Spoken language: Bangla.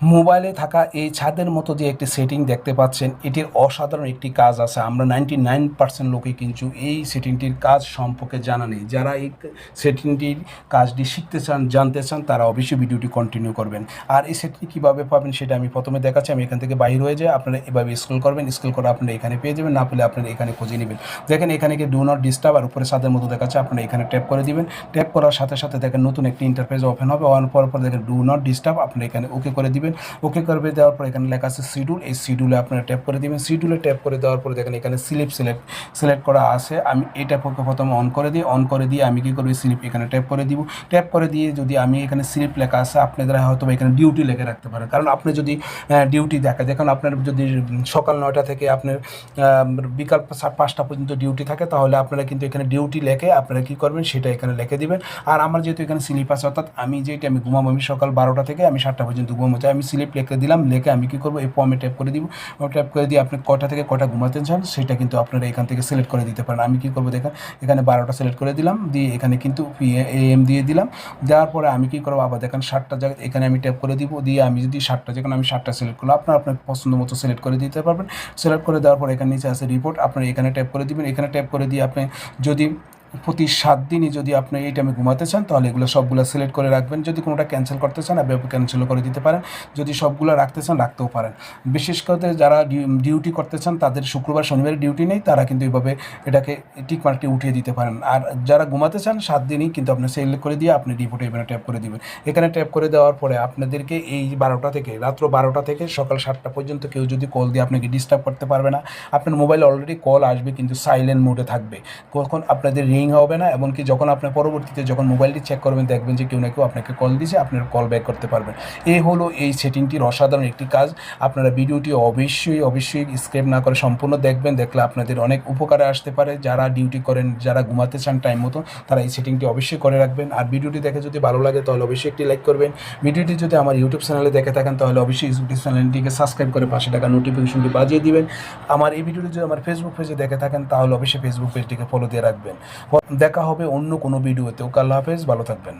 মোবাইলে থাকা এই ছাদের মতো যে একটি সেটিং দেখতে পাচ্ছেন, এটির অসাধারণ একটি কাজ আছে। আমরা নাইনটি নাইন পার্সেন্ট লোকে কিন্তু এই সেটিংটির কাজ সম্পর্কে জানা নেই। যারা এই সেটিংটির কাজটি শিখতে চান, জানতে চান, তারা অবশ্যই ভিডিওটি কন্টিনিউ করবেন। আর এই সেটিং কীভাবে পাবেন সেটা আমি প্রথমে দেখাচ্ছি। আমি এখান থেকে বাইর হয়ে যাই আপনারা এভাবে স্ক্রল করবেন। স্ক্রল করে আপনারা এখানে পেয়ে যাবেন। না পেলে আপনারা এখানে খুঁজে নেবেন। দেখেন এখানে কি ডু নট ডিস্টার্ব আর উপরে ছাদের মতো দেখাচ্ছে। আপনারা এখানে ট্যাপ করে দিবেন। ট্যাপ করার সাথে সাথে দেখেন নতুন একটি ইন্টারফেস ওপেন হবে। ওয়ান পর পর দেখেন ডু নট ডিস্টার্ব আপনি এখানে ওকে করে দিবেন। ওকে করবে, দেওয়ার পর এখানে লেখা আছে শিডিউল এই শিডিউলে আপনারা ট্যাপ করে দিবেন। শিডিউলে ট্যাপ করে দেওয়ার পরে দেখেন এখানে স্লিপ সিলেক্ট সিলেক্ট করা আছে। আমি এটা প্রথমে অন করে দিই। অন করে দিয়ে আমি কী করব? স্লিপ এখানে ট্যাপ করে দিব। ট্যাপ করে দিয়ে যদি আমি এখানে স্লিপ লেখা আছে, আপনাদের হয়তো এখানে ডিউটি লেখে রাখতে পারেন। কারণ আপনি যদি ডিউটি দেখা দেখেন আপনার যদি সকাল নয়টা থেকে আপনার বিকাল পাঁচটা পর্যন্ত ডিউটি থাকে, তাহলে আপনারা কিন্তু এখানে ডিউটি লেখে আপনারা কী করবেন? সেটা এখানে লিখে দিবেন। আর আমার যেহেতু এখানে স্লিপ আছে, অর্থাৎ আমি যেটা আমি ঘুমাবো, আমি সকাল বারোটা থেকে আমি সাতটা পর্যন্ত ঘুমাবো। চাই স্লিপ লিখে দিলাম, লিখে আমি কী করব? এই ফর্মে ট্যাপ করে দিব। ট্যাপ করে দিয়ে আপনি কটা থেকে কটা ঘুমাতে চান, সেটা কিন্তু আপনারা এখান থেকে সিলেক্ট করে দিতে পারেন। আমি কী করব দেখেন, এখানে বারোটা সিলেক্ট করে দিলাম, দিয়ে এখানে কিন্তু এম দিয়ে দিলাম। দেওয়ার পরে আমি কী করব? আবার দেখেন সাতটা জায়গায় এখানে আমি ট্যাপ করে দিব, দিয়ে আমি যদি সাতটা যেখানে আমি সাতটা সিলেক্ট করলাম, আপনার আপনার পছন্দ মতো সিলেক্ট করে দিতে পারবেন। সিলেক্ট করে দেওয়ার পর এখানে নিচে আছে রিপোর্ট আপনি এখানে ট্যাপ করে দিবেন। এখানে ট্যাপ করে দিয়ে আপনি যদি প্রতি সাত দিনই যদি আপনি এই টাইমে ঘুমাতে চান, তাহলে এগুলো সবগুলো সিলেক্ট করে রাখবেন। যদি কোনোটা ক্যান্সেল করতে চান, আপনি ক্যান্সেল করে দিতে পারেন। যদি সবগুলো রাখতে চান, রাখতেও পারেন। বিশেষ করে যারা ডিউটি করতে চান, তাদের শুক্রবার, শনিবার ডিউটি নেই, তারা কিন্তু এইভাবে এটাকে টিক মার্কটি উঠিয়ে দিতে পারেন। আর যারা ঘুমাতে চান, সাত দিনই কিন্তু আপনি সিলেক্ট করে দিয়ে আপনি রিপোর্টে এখানে ট্যাপ করে দিবেন। এখানে ট্যাপ করে দেওয়ার পরে আপনাদেরকে এই বারোটা থেকে, রাত্র বারোটা থেকে সকাল সাতটা পর্যন্ত কেউ যদি কল দিয়ে আপনাকে ডিস্টার্ব করতে পারবে না, আপনার মোবাইলে অলরেডি কল আসবে কিন্তু সাইলেন্ট মোডে থাকবে। কখন আপনাদের রিং হবে না, এমনকি যখন আপনার পরবর্তীতে যখন মোবাইলটি চেক করবেন, দেখবেন যে কেউ না কেউ আপনাকে কল দিয়েছে আপনার কল ব্যাক করতে পারবেন। এই হলো এই সেটিংটির অসাধারণ একটি কাজ। আপনারা ভিডিওটি অবশ্যই অবশ্যই স্ক্রেপ না করে সম্পূর্ণ দেখবেন, দেখলে আপনাদের অনেক উপকারে আসতে পারে। যারা ডিউটি করেন, যারা ঘুমাতে চান টাইম মতো তারা এই সেটিংটি অবশ্যই করে রাখবেন। আর ভিডিওটি দেখে যদি ভালো লাগে, তাহলে অবশ্যই একটি লাইক করবেন। ভিডিওটি যদি আমার ইউটিউব চ্যানেলে দেখে থাকেন, তাহলে অবশ্যই ইউটিউব চ্যানেলটিকে সাবস্ক্রাইব করে পাশে টাকা নোটিফিকেশনটি বাজিয়ে দিবেন। আমার এই ভিডিওটি যদি আমার ফেসবুক পেজে দেখে থাকেন, তাহলে অবশ্যই ফেসবুক পেজটিকে ফলো দিয়ে রাখবেন। দেখা হবে অন্য কোনো ভিডিওতেও কাল্লা হাফেজ ভালো থাকবেন।